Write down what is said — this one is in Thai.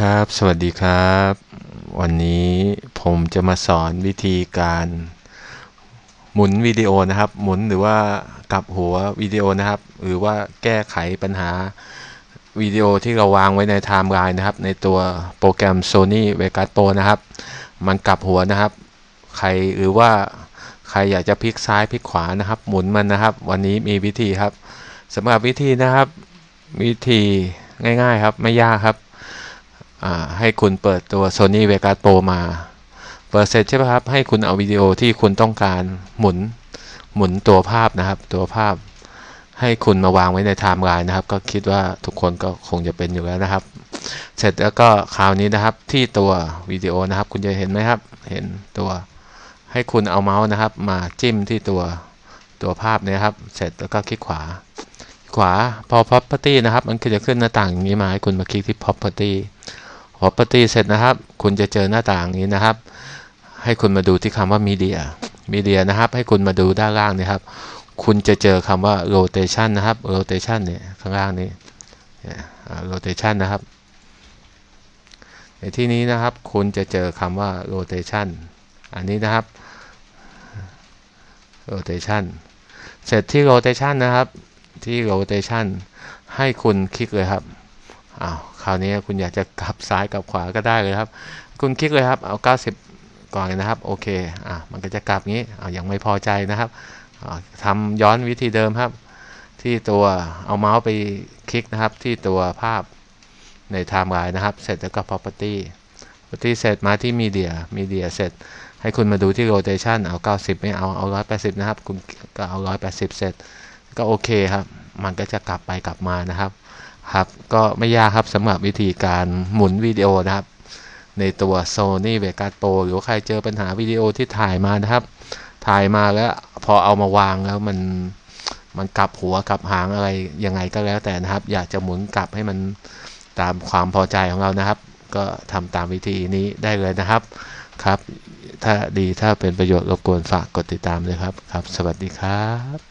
ครับ สวัสดีครับ วันนี้ผมจะมาสอนวิธีการหมุนวิดีโอนะครับ หมุนหรือว่ากลับหัววิดีโอนะครับ หรือว่าแก้ไขปัญหาวิดีโอที่เราวางไว้ในไทม์ไลน์นะครับ ในตัวโปรแกรม Sony Vegas Pro นะครับ มันกลับหัวนะครับ ใครหรือว่าใครอยากจะพลิกซ้ายพลิกขวานะครับ หมุนมันนะครับ วันนี้มีวิธีครับสำหรับวิธีนะครับ วิธีง่าย ๆ ครับ ไม่ยากครับ ให้คุณเปิดตัว Sony Vegas Pro มา เปิดเสร็จใช่ไหมครับ ให้คุณเอาวิดีโอที่คุณต้องการหมุนหมุนตัวภาพนะครับ ตัวภาพ ให้คุณมาวางไว้ในไทม์ไลน์นะครับ ก็คิดว่าทุกคนก็คงจะเป็นอยู่แล้วนะครับ เสร็จแล้วก็คราวนี้นะครับที่ตัววิดีโอนะครับ คุณจะเห็นไหมครับ เห็นตัวให้คุณเอาเมาส์นะครับ มาจิ้มที่ตัวตัวภาพนี้ครับ เสร็จแล้วก็คลิกขวา ขวาพอ property นะครับ มันก็จะขึ้นหน้าต่างอย่างนี้มาให้คุณมาคลิกที่ property property เสร็จนะครับ คุณจะเจอหน้าต่างนี้นะครับ ให้คุณมาดูที่คำว่า media media นะครับ ให้คุณมาดูด้านล่างนะครับ คุณจะเจอคำว่า rotation นะครับ rotation เนี่ยข้างล่างนี้ rotation นะครับในที่นี้นะครับ คุณจะเจอคำว่า rotation อันนี้นะครับ rotation เสร็จที่ rotation นะครับ ที่ rotation ให้คุณคลิกเลยครับ อ้าว คราวนี้คุณอยากจะกลับซ้ายกลับขวาก็ได้เลยครับ คุณคลิกเลยครับเอา 90 ก่อนนะครับ โอเคอะมันก็จะกลับงี้อ่ายังไม่พอใจนะครับทำย้อนวิธีเดิมครับ ที่ตัวเอาเมาส์ไปคลิกนะครับ ที่ตัวภาพในไทม์ไลน์นะครับ เสร็จแล้วก็ property property เสร็จมาที่ media media เสร็จ ให้คุณมาดูที่ rotation เอา 90 ไม่เอาเอา 180 นะครับ คุณก็เอา 180 เสร็จ ก็โอเคครับ มันก็จะกลับไปกลับมานะครับ ครับ ก็ไม่ยากครับสำหรับวิธีการหมุนวิดีโอนะครับ ในตัว Sony Vegas Pro หรือใครเจอปัญหาวิดีโอที่ถ่ายมานะครับ ถ่ายมาแล้วพอเอามาวางแล้วมันมันกลับหัวกลับหางอะไรยังไงก็แล้วแต่นะครับ อยากจะหมุนกลับให้มันตามความพอใจของเรานะครับ ก็ทำตามวิธีนี้ได้เลยนะครับครับ ถ้าดีถ้าเป็นประโยชน์รบกวนฝากกดติดตามเลยครับครับ สวัสดีครับ